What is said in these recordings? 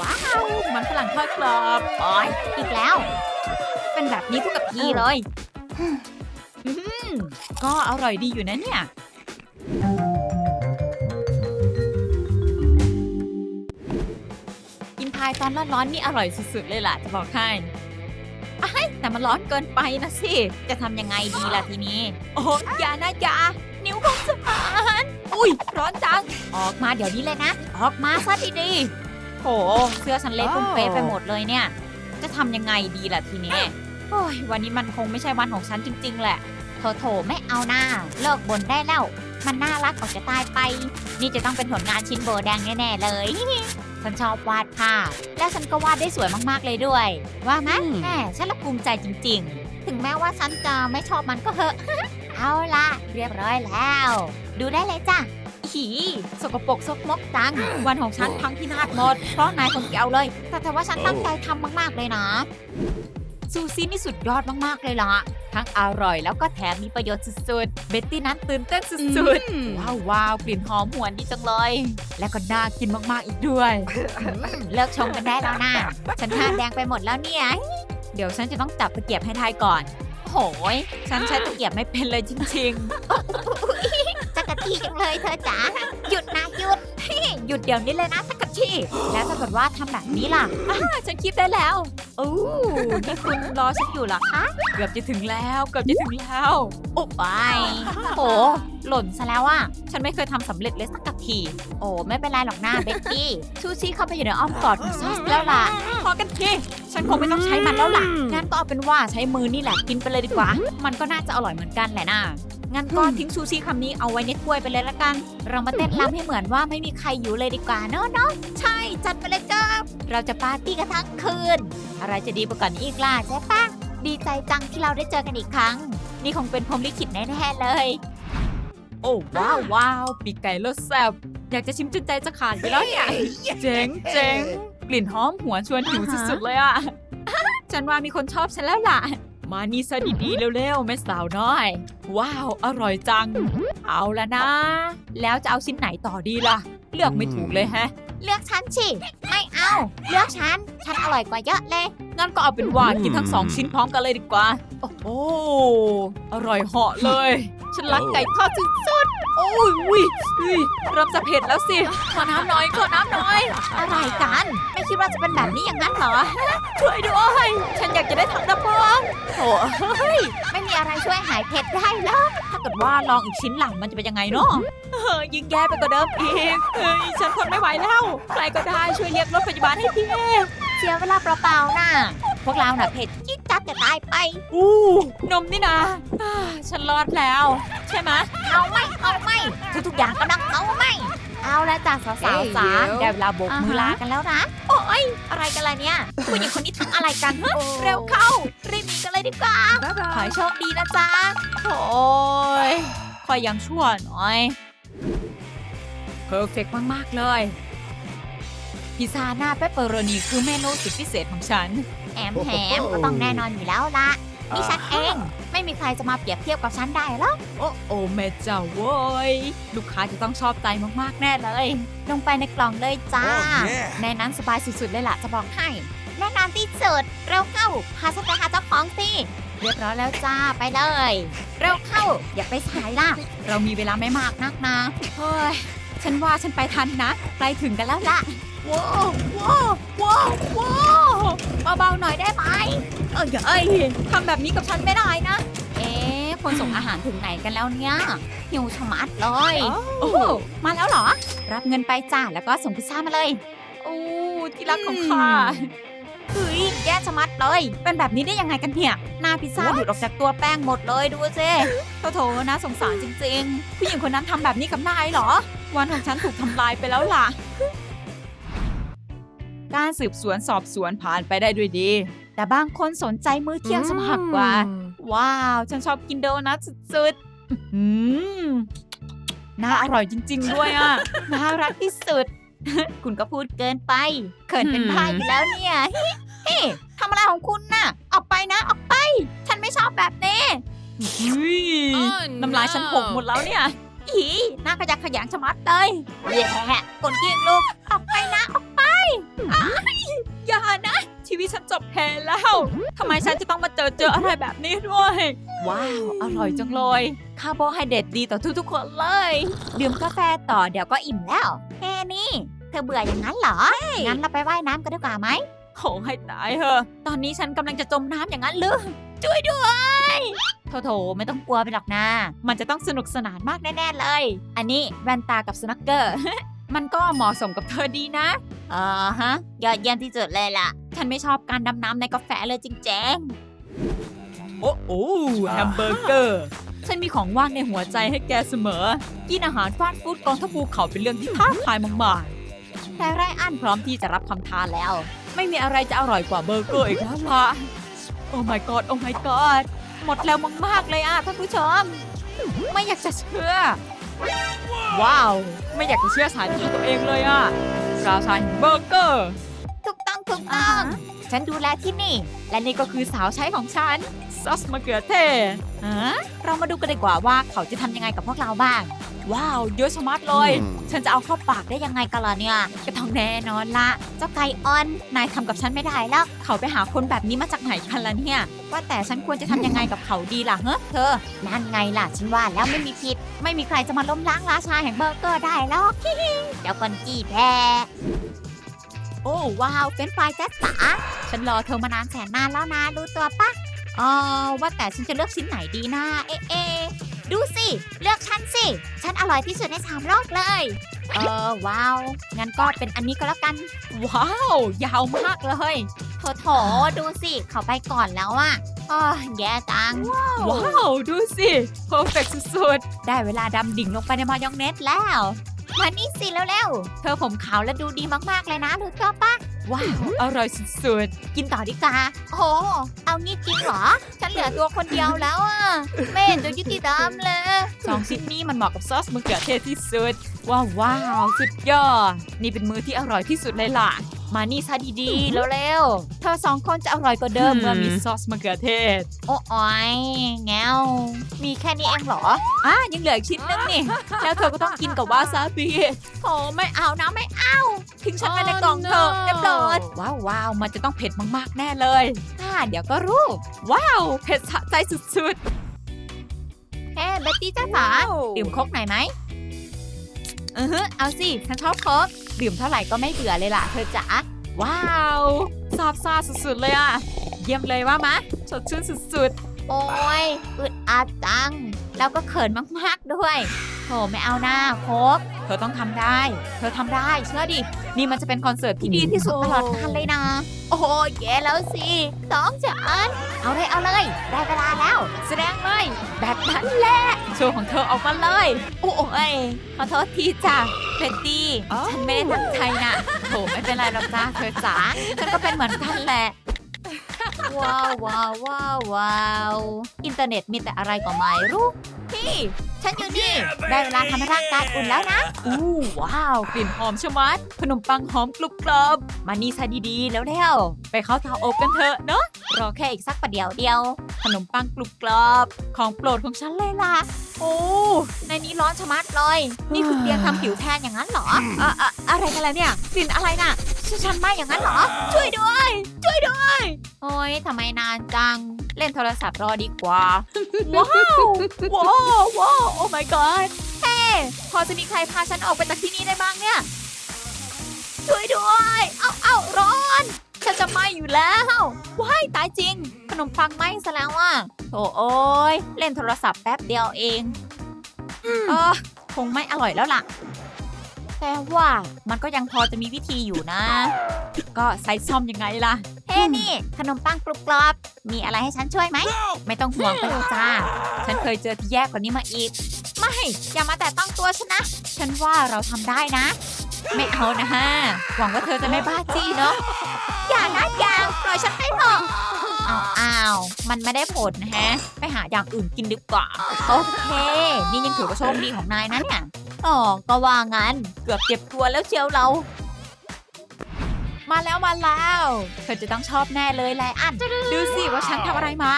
ว้าว มันฝรั่งทอดกรอบโอ้ยอีกแล้ว เป็นแบบนี้ทุกกับทีเลยอื้อหือก็อร่อยดีอยู่นะเนี่ย กินพายตอนร้อนๆนี่อร่อยสุดๆเลยล่ะ จะบอกให้ไอ้ายแต่มันร้อนเกินไปนะสิ จะทำยังไงดีล่ะทีนี้ โอ้อย่านะอย่านิ้วผมจะผ่านอุ้ย ร้อนจัง ออกมาเดี๋ยวนี้เลยนะ ออกมาซะดีๆ โหเสื้อฉันเละปุ้มเป๊ะไปหมดเลยเนี่ย จะทำยังไงดีล่ะทีนี้โอ้ยวันนี้มันคงไม่ใช่วันของฉันจริง ๆ แหละโถโถไม่เอาหน้า เลิกบ่นได้แล้ว มันน่ารักออกจะตายไป นี่จะต้องเป็นผลงานชิ้นโบแดงแน่ๆเลย ฉันชอบวาดภาพและฉันก็วาดได้สวยมากๆเลยด้วย ว่าไหมอืมแหมฉันละภูมิใจจริง ๆ ถึงแม้ว่าฉันจะไม่ชอบมันก็เถอะ เอาล่ะเรียบร้อยแล้ว ดูได้เลยจ้ะ หีสกปรกซกมกจัง วันของฉันพังพินาศหมด เพราะนายคนเดียวเลย แต่แต่ว่าฉันตั้งใจทำมากๆเลยนะ ซูซี่นี่สุดยอดมากๆเลยล่ะ ทั้งอร่อยแล้วก็แถมมีประโยชน์สุดๆ เบ็ตตี้นั้นตื่นเต้นสุดๆ ว้าวว้าวกลิ่นหอมหวนดีจังเลย และก็น่ากินมากๆอีกด้วยอืมเลิกชมกันได้แล้วนะ ฉันหน้าแดงไปหมดแล้วเนี่ย เดี๋ยวฉันจะต้องจับตะเกียบให้ทายก่อน โหย ฉันใช้ตะเกียบไม่เป็นเลยจริงๆ จักรจี้จังเลยเธอจ๋าหยุดนะหยุดหยุดเดี๋ยวนี้เลยนะจักรจี้แล้วถ้าเกิดว่าทำแบบนี้ล่ะอ่าฉันคิดได้แล้วโอ้นี่คุณรอฉันอยู่เหรอคะ เกือบจะถึงแล้ว เกือบจะถึงแล้วโอ้ไปโอ้หล่นซะแล้วอะ ฉันไม่เคยทำสำเร็จเลยสักที โอ้ไม่เป็นไรหรอกนะเบ็กกี้ชูชี่เข้าไปอยู่ในอ้อมกอดของซอสแล้วล่ะ พอกันทีฉันคงไม่ต้องใช้มันแล้วล่ะ งั้นก็เอาเป็นว่าใช้มือนี่แหละกินไปเลยดีกว่า มันก็น่าจะอร่อยเหมือนกันแหละนะ งั้นก็ทิ้งชูชีคำนี้เอาไว้ในถ้วยไปเลยละกัน เรามาเต้นรำให้เหมือนว่าไม่มีใครอยู่เลยดีกว่าเนอะเนาะใช่จัดไปเลยจ้าเราจะปาร์ตี้กันทั้งคืน อะไรจะดีกว่ากันอีกล่ะใช่ปะดีใจจังที่เราได้เจอกันอีกครั้ง นี่คงเป็นพรหมลิขิตแน่ๆเลย โอ้ว้าวว้าวปีกไก่รสแซ่บอยากจะชิมจนใจจะขาดไปแล้วเนี่ยเจ๋งเจ๋งกลิ่นหอมหัวนชวนหิวสุดๆเลยอะฉันว่ามีคนชอบฉันแล้วล่ะ มานี่ซะดีๆเร็วๆแม่สาวน้อย ว้าว อร่อยจัง เอาละนะ แล้วจะเอาชิ้นไหนต่อดีล่ะ เลือกไม่ถูกเลยแฮะ เลือกฉันสิไม่เอา เลือกฉัน ฉันอร่อยกว่าเยอะเลย งั้นก็เอาเป็นว่ากินทั้งสองชิ้นพร้อมกันเลยดีกว่า โอ้โหอร่อยเหาะเลย ฉันรักไก่ทอดสุดๆ โอ้ยอุ้ยอุ้ยเริ่มจะเผ็ดแล้วสิ ขอน้ำหน่อย ขอน้ำหน่อย อะไรกัน ไม่คิดว่าจะเป็นแบบนี้อย่างนั้นเหรอ ช่วยด้วย ฉันอยากจะได้ถังดับเพลิงโถ่เฮ้ยไม่มีอะไรช่วยหายเผ็ดได้หรอกถ้าเกิดว่าลองอีกชิ้นหลังมันจะเป็นยังไงเนาะเฮ้ยยิ่งแย่ไปกว่าเดิมอีกเฮ้ยฉันทนไม่ไหวแล้ว ใครก็ได้ช่วยเรียกรถพยาบาลให้ทีเสียเวลาเปล่าๆน่ะพวกเราน่ะเผ็ดจิ๊ด จัดจะตายไป อู้นมนี่นะอ่าฉันรอดแล้ว ใช่ไหมเอาไม่เอาไม่ทุกๆอย่างกำลังเอาไม่ เอาแล้วจ้าสาวๆจ๋าได้เวลาโบกมือลากันแล้วนะ โอ้ยอะไรกันล่ะเนี่ยผู้หญิงคนนี้ทำอะไรกันฮะเร็วเข้า รีบหนีกันเลยดีกว่าขอให้โชคดีนะจ๊ะโอ้ยคอยยังชั่วหน่อย เพอร์เฟกมาก ๆ เลย พิซซ่าหน้าเปปเปอโรนีคือเมนูสุดพิเศษของฉัน แอมแฮมก็ต้องแน่นอนอยู่แล้วละนี่ฉันเอง ไม่มีใครจะมาเปรียบเทียบกับฉันได้หรอกโอ้โอแม่เจ้าเว้ย ลูกค้าจะต้องชอบใจมากๆแน่เลย ลงไปในกล่องเลยจ้า Oh, yeah. ในนั้นสบายสุดๆเลยล่ะจะบอกให้ แน่นอนที่สุดเร็วเข้าพาฉันไปหาเจ้าของสิเรียบร้อยแล้วจ้าไปเลย เร็วเข้าอย่าไปสายล่ะ เรามีเวลาไม่มากนักนะเฮ้ยฉันว่าฉันไปทันนะใกล้ถึงกันแล้วล่ะว้าวว้าวว้าวว้าว เบาๆหน่อยได้ไหมเอ้ยเอ้ยทำแบบนี้กับฉันไม่ได้นะ เอ๊ะคนส่งอาหารถึงไหนกันแล้วเนี่ยหิวชะมัดเลยโอ้โหมาแล้วเหรอ รับเงินไปจ้าแล้วก็ส่งพิซซ่ามาเลยโอ้ที่รักของข้าเฮ้ยแย่ชะมัดเลย เป็นแบบนี้ได้ยังไงกันเนี่ย หน้าพิซซ่าหลุดออกจากตัวแป้งหมดเลยดูสิโถโถนะสงสารจริง ๆ ผู้หญิงคนนั้นทำแบบนี้กับนายเหรอ วันของฉันถูกทำลายไปแล้วล่ะ การสืบสวนสอบสวนผ่านไปได้ด้วยดี แต่บางคนสนใจมื้อเที่ยงสมัครกว่า ว้าว ฉันชอบกินโดนัทสุดๆอื้อหือน่าอร่อยจริง ๆ ด้วยอะ น่ารักที่สุด คุณก็พูดเกินไป เขินเป็นพายอยู่แล้วเนี่ยเฮ้ทำอะไรของคุณน่ะ ออกไปนะ ออกไป ฉันไม่ชอบแบบนี้อุ๊ย Oh, น้ำลายฉันหกหมดแล้วเนี่ย อีน่าขยักขยงชะมัดเลยแย่คนกิ้งลูก ออกไปนะ ออกไปอ้าบเพแล้วทำไมฉันจะต้องมาเจอเจออะไรแบบนี้ด้วย ว้าว อร่อยจังเลยคาร์โบไฮเดรตดีต่อทุกๆคนเลย ดื่มกาแฟต่อเดี๋ยวก็อิ่มแล้วเฮ้นี่ เธอเบื่ออย่างนั้นเหรอ งั้นเราไปว่ายน้ำกันดีกว่าไหมโหให้ตายเหอะตอนนี้ฉันกำลังจะจมน้ำอย่างนั้นหรือช่วยด้วยโถโถไม่ต้องกลัวไปหรอกนะมันจะต้องสนุกสนานมากแน่ๆเลย อันนี้แว่นตากับสนักเกอร์ มันก็เหมาะสมกับเธอดีนะ อ่าฮะ ยอดเยี่ยมที่สุดเลยล่ะ ฉันไม่ชอบการดำน้ำในกาแฟเลยจริงๆโอ้โอ้แฮมเบอร์เกอร์ ฉันมีของว่างในหัวใจให้แกเสมอ กินอาหารฟาสต์ฟู้ดกองทัพภูเขาเป็นเรื่องที่ท้าทายมากๆ แต่ไรอันพร้อมที่จะรับคำท้าแล้ว ไม่มีอะไรจะอร่อยกว่าเบอร์เกอร์อีกแล้วล่ะ โอ้ my god โอ้ my god หมดแล้วมากๆเลยอะท่านผู้ชม ไม่อยากจะเชื่อ ว้าว ไม่อยากจะเชื่อสายตาตัวเองเลยอะ ราชาแห่งเบอร์เกอร์ ถูกต้องถูกต้อง ฉันดูแลที่นี่ และนี่ก็คือสาวใช้ของฉันซอสมะเขือเทศฮะเรามาดูกันดีกว่าว่าเขาจะทำยังไงกับพวกเราบ้าง ว้าว เยอะชะมัดเลย ฉันจะเอาเข้าปากได้ยังไงกันล่ะเนี่ย ก็ต้องแน่นอนละ เจ้าไก่ออน นายทำกับฉันไม่ได้แล้ว เขาไปหาคนแบบนี้มาจากไหนกันล่ะเนี่ย ว่าแต่ฉันควรจะทำยังไงกับเขาดีล่ะเฮ้เธอ นั่นไงล่ะ ฉันว่าแล้วไม่มีผิด ไม่มีใครจะมาล้มล้างราชาแห่งเบอร์เกอร์ได้หรอกเจ้าคนจี้แพ้โอ้ว้าวเฟรนช์ฟรายแจ๊สจ๋าฉันรอเธอมานานแสนนานแล้วนะรู้ตัวปะอ๋อว่าแต่ฉันจะเลือกชิ้นไหนดีนะเอะเอะดูสิ เลือกฉันสิ ฉันอร่อยที่สุดในสามโลกเลย เออ ว้าว งั้นก็เป็นอันนี้ก็แล้วกัน ว้าว ยาวมากเลยโถโถดูสิ เขาไปก่อนแล้วอะอ๋อแย่จัง ว้าว ดูสิเพอร์เฟกสุดๆ ได้เวลาดำดิ่งลงไปในมายองเนสแล้ว มานี่สิเร็วๆเธอผมขาวและดูดีมากๆเลยนะรู้ชอบปะว้าว อร่อยสุดๆ กินต่อดีกว่าโอ้โหเอางี้จริงเหรอ ฉันเหลือตัวคนเดียวแล้วอะไม่เห็นจะยุติธรรมเลยสองชิ้นนี้มันเหมาะกับซอสมะเขือเทศที่สุด ว้าวว้าวสุดยอด นี่เป็นมื้อที่อร่อยที่สุดเลยล่ะ มานี่ซะดีๆเร็วๆเธอสองคนจะอร่อยกว่าเดิมเมื่อมีซอสมะเขือเทศ โอ้อยแงวมีแค่นี้เองเหรออะยังเหลืออีกชิ้นนึงนี่ แล้วเธอก็ต้องกินกับวาซาบิโอ้ไม่เอานะไม่เอา ทิ้งฉันไว้ในกล่องเถอะ Oh, no เรียบร้อยว้าวว้าวมันจะต้องเผ็ดมากๆแน่เลยอ่าเดี๋ยวก็รู้ ว้าว เผ็ดสะใจสุดๆเฮ้เบ็ตตี้จ้าจ๋า ดื่มโคกหน่อยไหมอือฮึเอาสิ ฉันชอบโคก ดื่มเท่าไหร่ก็ไม่เบื่อเลยล่ะเธอจ๋าว้าวซาบซ่าสุดๆเลยอะ เยี่ยมเลยว่ามะสดชื่นสุดๆ โอ้ยอึดอัดจัง แล้วก็เขินมากๆด้วยโถไม่เอาหน้าโคกเธอต้องทำได้ เธอทำได้เชื่อดิ นี่มันจะเป็นคอนเสิร์ตที่ดีที่สุดตลอดกาลเลยนะ โอ้ยแย่แล้วสิสองจานเอาเลยเอาเลย ได้เวลาแล้ว แสดงเลยแบบนั้นแหละ โชว์ของเธอออกมาเลยโอ้ยขอโทษทีจ้ะเบตตี้ ฉันไม่ได้ตั้งใจนะโถไม่เป็นไรหรอกจ้าเธอจ๋าฉันก็เป็นเหมือนกันแหละ ว้าวว้าวว้าวว้าวอินเทอร์เน็ตมีแต่อะไรก็ไม่รู้พี่ฉันอยู่นี่ ได้เวลาทำให้ร่างกายอุ่นแล้วนะ อู้ว้าว กลิ่นหอมชะมัด ขนมปังหอมกรุบกรอบมานี่ซะดีๆ แล้วเร็วไปเข้าเตาอบกันเถอะเนาะ รอแค่อีกสักประเดี๋ยวเดียว ขนมปังกรุบกรอบ ของโปรดของฉันเลยล่ะ โอ้ในนี้ร้อนชะมัดเลย นี่คือเตียงทำผิวแทนอย่างนั้นเหรออะอะอะไรกันแล้วเนี่ย กลิ่นอะไรน่ะ ฉันฉันไหม่อย่างนั้นเหรอ ช่วยด้วย ช่วยด้วย โอ้ยทำไมนานจัง เล่นโทรศัพท์รอดีกว่า ว้าวว้าวว้าวโอ้ my god เฮ้พอจะมีใครพาฉันออกไปจากที่นี่ได้บ้างเนี่ย ช่วยด้วย เอาเอาร้อน ฉันจะไหม้อยู่แล้วว้ายตายจริง ขนมปังไหม้ซะแล้วอะโถโอ้ยเล่นโทรศัพท์แป๊บเดียวเองเออคงไม่อร่อยแล้วล่ะ แต่ว่ามันก็ยังพอจะมีวิธีอยู่นะ ก็ใส่ซ่อมยังไงล่ะ เฮ้นี่ ขนมปังกรุบกรอบ มีอะไรให้ฉันช่วยไหม ไม่ต้องห่วงไปหรอกจ้า ฉันเคยเจอที่แย่กว่านี้มาอีก ไม่ อย่ามาแต่ต้องตัวฉันนะ ฉันว่าเราทำได้นะ ไม่เอานะฮะ หวังว่าเธอจะไม่บ้าจี้เนาะ อย่านะอย่าปล่อยฉันไปเถอะอ้าวอ้าว มันไม่ได้ผลนะฮะ ไปหาอย่างอื่นกินดีกว่า โอเค นี่ยังถือว่าโชคดีของนายนะเนี่ย อ๋อก็ว่างั้น เกือบเก็บตัวแล้วเชียวเรา มาแล้วมาแล้ว เธอจะต้องชอบแน่เลยไลอัน ดูสิว่าฉันทำอะไรมา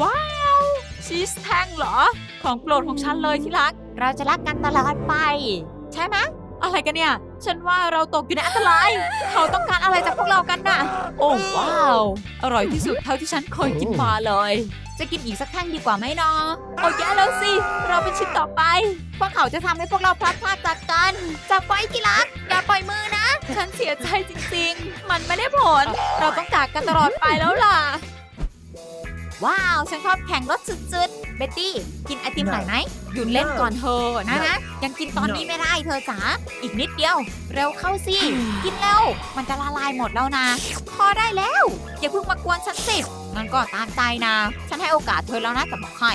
ว้าว ชีสแท่งเหรอ ของโปรดของฉันเลยที่รัก เราจะรักกันตลอดไป ใช่ไหมอะไรกันเนี่ย ฉันว่าเราตกอยู่ในอันตราย เขาต้องการอะไรจากพวกเรากันน่ะ โอ้ว้าว อร่อยที่สุดเท่าที่ฉันเคยกินมาเลย จะกินอีกสักแท่งดีกว่าไหมเนาะโอ้ยแย่แล้วสิ เราเป็นชิ้นต่อไป พวกเขาจะทำให้พวกเราพลัดพรากจากกันจับไว้ที่รักอย่าปล่อยมือนะ ฉันเสียใจจริงๆ มันไม่ได้ผล เราต้องจากกันตลอดไปแล้วล่ะ ว้าว ฉันชอบแข่งรถสุดๆ เบ็ตตี้ กินไอติมหน่อยไหม หยุดเล่นก่อนเธอนะนะยังกินตอนนี้ไม่ได้เธอจ๋าอีกนิดเดียว เร็วเข้าสิ กินเร็วมันจะละลายหมดแล้วนะ พอได้แล้ว อย่าเพิ่งมากวนฉันสิงั้นก็ตามใจนะ ฉันให้โอกาสเธอแล้วนะจะบอกให้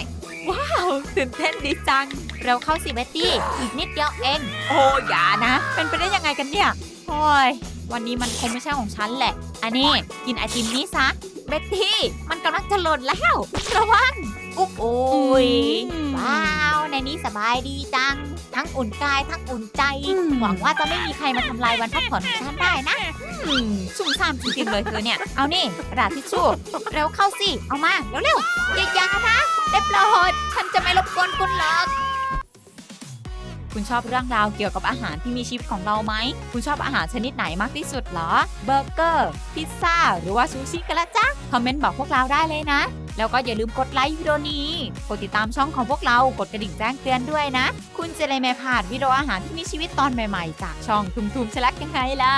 ว้าวตื่นเต้นดีจัง เร็วเข้าสิเบ็ตตี้ อีกนิดเดียวเอง โอ้อย่านะ เป็นไปได้ยังไงกันเนี่ยโอ้ยวันนี้มันคงไม่ใช่ของฉันแหละ อันนี้กินไอติมนี้ซะ เบ็ตตี้ มันกำลังจะหล่นแล้ว ระวังอุ๊บโอ้ยอืมว้าว ในนี้สบายดีจัง ทั้งอุ่นกายทั้งอุ่นใจอืมหวังว่าจะไม่มีใครมาทำลายวันพักผ่อนของฉันได้นะอืมซุ่มซ่ามจริงๆเลยเธอเนี่ย เอานี่กระดาษทิชชู่เร็วเข้าสิ เอามา เร็วๆอย่าอย่านะได้โปรดฉันจะไม่รบกวนคุณหรอก คุณชอบเรื่องราวเกี่ยวกับอาหารที่มีชีวิตของเราไหม คุณชอบอาหารชนิดไหนมากที่สุดเหรอ เบอร์เกอร์ พิซซ่า หรือว่าซูชิกันละจ้ะ คอมเมนต์บอกพวกเราได้เลยนะ แล้วก็อย่าลืมกดไลค์วิดีโอนี้ กดติดตามช่องของพวกเรา กดกระดิ่งแจ้งเตือนด้วยนะ คุณจะได้ไม่พลาดวิดีโออาหารที่มีชีวิตตอนใหม่ๆ จากช่องทุมๆชลักยังไงล่ะ